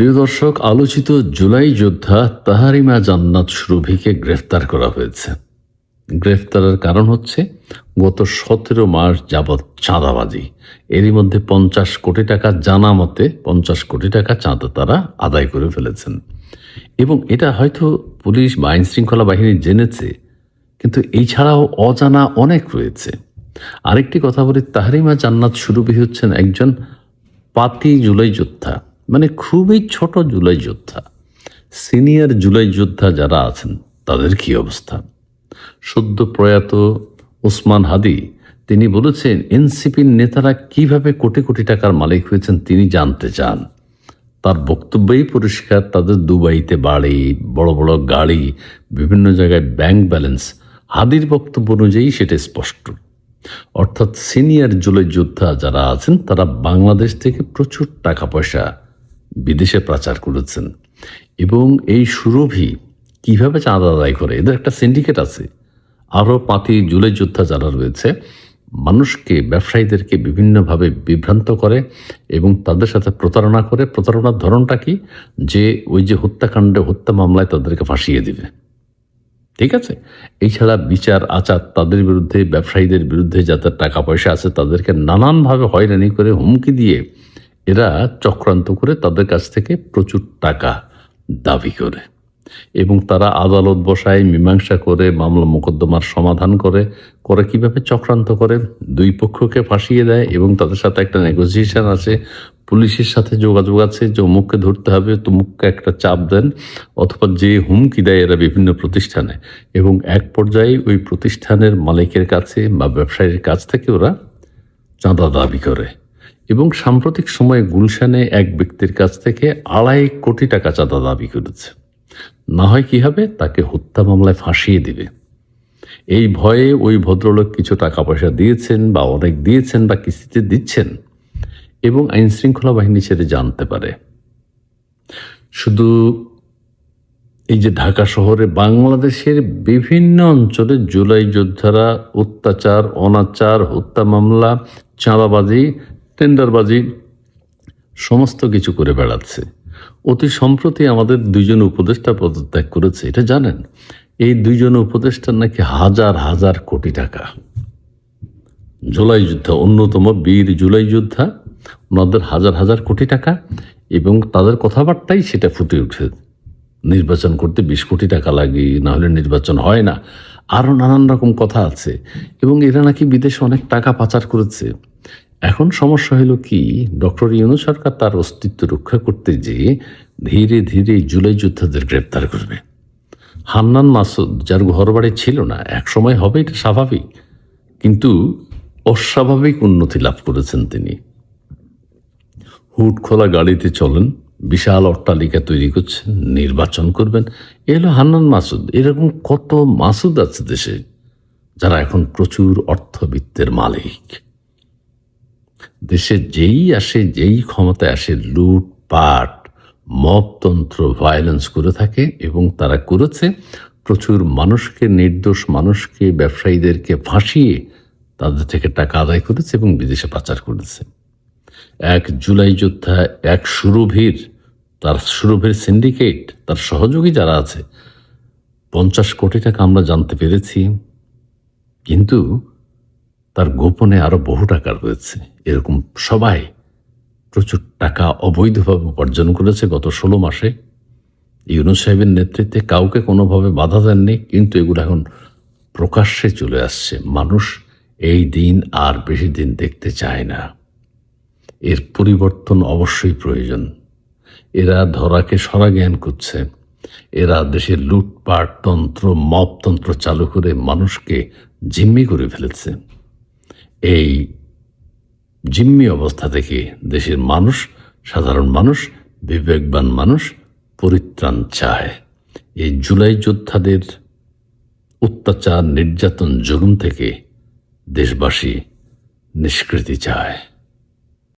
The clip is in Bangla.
প্রিয় দর্শক, আলোচিত জুলাই যোদ্ধা তাহারিমা জান্নাত সুরভিকে গ্রেফতার করা হয়েছে। গ্রেফতারের কারণ হচ্ছে, গত সতেরো মাস যাবৎ চাঁদাবাজি। এরই মধ্যে পঞ্চাশ কোটি টাকা জানা মতে পঞ্চাশ কোটি টাকা চাঁদা তারা আদায় করে ফেলেছেন। এবং এটা হয়তো পুলিশ বা আইন শৃঙ্খলা বাহিনী জেনেছে, কিন্তু এই ছাড়াও অজানা অনেক রয়েছে। আরেকটি কথা বলি, তাহারিমা জান্নাত সুরভি হচ্ছেন একজন পাতি জুলাই যোদ্ধা। মানে খুবই ছোট জুলাই যোদ্ধা। সিনিয়র জুলাই যোদ্ধা যারা আছেন, তাদের কি অবস্থা? সদ্য প্রয়াত ওসমান হাদি, তিনি বলেছেন, এনসিপির নেতারা কীভাবে কোটি কোটি টাকার মালিক হয়েছেন তিনি জানতে চান। তার বক্তব্যই পরিষ্কার, তাদের দুবাইতে বাড়ি, বড় বড় গাড়ি, বিভিন্ন জায়গায় ব্যাংক ব্যালেন্স, হাদির বক্তব্য অনুযায়ী সেটা স্পষ্ট। অর্থাৎ সিনিয়র জুলাই যোদ্ধা যারা আছেন, তারা বাংলাদেশ থেকে প্রচুর টাকা পয়সা বিদেশে পাচার করেছেন। এবং এই সুরভি কীভাবে চাঁদা আদায় করে? এদের একটা সিন্ডিকেট আছে। আরও পাতি জুলাই যোদ্ধা যারা রয়েছে, মানুষকে, ব্যবসায়ীদেরকে বিভিন্নভাবে বিভ্রান্ত করে এবং তাদের সাথে প্রতারণা করে। প্রতারণার ধরনটা কি? যে ওই যে হত্যাকাণ্ডে, হত্যা মামলায় তাদেরকে ফাঁসিয়ে দিবে। ঠিক আছে? এছাড়া বিচার, আচার তাদের বিরুদ্ধে, ব্যবসায়ীদের বিরুদ্ধে যাদের টাকা পয়সা আছে, তাদেরকে নানানভাবে হয়রানি করে, হুমকি দিয়ে এরা চক্রান্ত করে তাদের কাছ থেকে প্রচুর টাকা দাবি করে এবং তারা আদালত বসায়, মীমাংসা করে, মামলা মোকদ্দমার সমাধান করে। করে কীভাবে চক্রান্ত করে? দুই পক্ষকে ফাঁসিয়ে দেয় এবং তাদের সাথে একটা নেগোসিয়েশন আছে। পুলিশের সাথে যোগাযোগ আছে যে অমুককে ধরতে হবে, তমুককে একটা চাপ দেন অথবা যে হুমকি দেয় এরা বিভিন্ন প্রতিষ্ঠানে। এবং এক পর্যায়ে ওই প্রতিষ্ঠানের মালিকের কাছে বা ব্যবসায়ীর কাছ থেকে ওরা চাঁদা দাবি করে। এবং সাম্প্রতিক সময়ে গুলশানে এক ব্যক্তির কাছ থেকে আড়াই কোটি টাকা চাঁদা দাবি করেছে। না হয় কি হবে, তাকে হত্যা মামলায় ফাঁসিয়ে দিবে। এই ভয়ে ওই ভদ্রলোক কিছু টাকা পয়সা দিয়েছেন বা অনেক দিয়েছেন বা কিস্তিতে দিচ্ছেন এবং আইন শৃঙ্খলা বাহিনী সেটা জানতে পারে। শুধু এই যে ঢাকা শহরে বাংলাদেশের বিভিন্ন অঞ্চলে জুলাই যোদ্ধারা অত্যাচার, অনাচার, হত্যা মামলা, চাঁদাবাজি টেন্ডারবাজি সমস্ত কিছু করে বেড়াচ্ছে। অতি সম্প্রতি আমাদের দুইজন উপদেষ্টা পদত্যাগ করেছে, এটা জানেন? এই দুইজন উপদেষ্টার নাকি হাজার হাজার কোটি টাকা। জুলাই যোদ্ধা অন্যতম বীর জুলাই যোদ্ধা ওনাদের হাজার হাজার কোটি টাকা এবং তাদের কথাবার্তাই সেটা ফুটে উঠে। নির্বাচন করতে বিশ কোটি টাকা লাগে, না হলে নির্বাচন হয় না। আরও নানান রকম কথা আছে এবং এরা নাকি বিদেশে অনেক টাকা পাচার করেছে। এখন সমস্যা হলো কি, ডক্টর ইউনু সরকার তার অস্তিত্ব রক্ষা করতে যেয়ে ধীরে ধীরে জুলাই যোদ্ধাদের গ্রেপ্তার করবে। হান্নান মাসুদ, যার ঘরবাড়ি ছিল না এক সময় হবে এটা স্বাভাবিক, কিন্তু অস্বাভাবিক উন্নতি লাভ করেছেন তিনি। হুট খোলা গাড়িতে চলেন, বিশাল অট্টালিকা তৈরি করছেন, নির্বাচন করবেন। এ হলো হান্নান মাসুদ, এরকম কত মাসুদ আছে দেশে, যারা এখন প্রচুর অর্থবিত্তের মালিক। দেশে যেই আসে, যেই ক্ষমতায় আসে লুটপাট মপতন্ত্র ভায়োলেন্স করে থাকে এবং তারা করেছে প্রচুর মানুষকে, নির্দোষ মানুষকে, ব্যবসায়ীদেরকে ফাঁসিয়ে তাদের থেকে টাকা আদায় করেছে এবং বিদেশে পাচার করেছে। এক জুলাই যোদ্ধা, এক সুরভির, তার সুরভির সিন্ডিকেট তার সহযোগী যারা আছে, পঞ্চাশ কোটি টাকা আমরা জানতে পেরেছি। কিন্তু তার গোপনে আরও বহু টাকা রয়েছে। এরকম সবাই প্রচুর টাকা অবৈধভাবে উপার্জন করেছে গত ষোলো মাসে। ইউনুস সাহেবের নেতৃত্বে কাউকে কোনোভাবে বাধা দেননি, কিন্তু এগুলো এখন প্রকাশ্যে চলে আসছে। মানুষ এই দিন আর বেশি দিন দেখতে চায় না। এর পরিবর্তন অবশ্যই প্রয়োজন। এরা ধরাকে সরা জ্ঞান করছে। এরা দেশের লুটপাট তন্ত্র, মপতন্ত্র চালু করে মানুষকে জিম্মি করে ফেলেছে। এই জিম্মি অবস্থা থেকে দেশের মানুষ, সাধারণ মানুষ, বিবেকবান মানুষ পরিত্রাণ চায়। এই জুলাই যোদ্ধাদের অত্যাচার, নির্যাতন, জুলুম থেকে দেশবাসী নিষ্কৃতি চায়।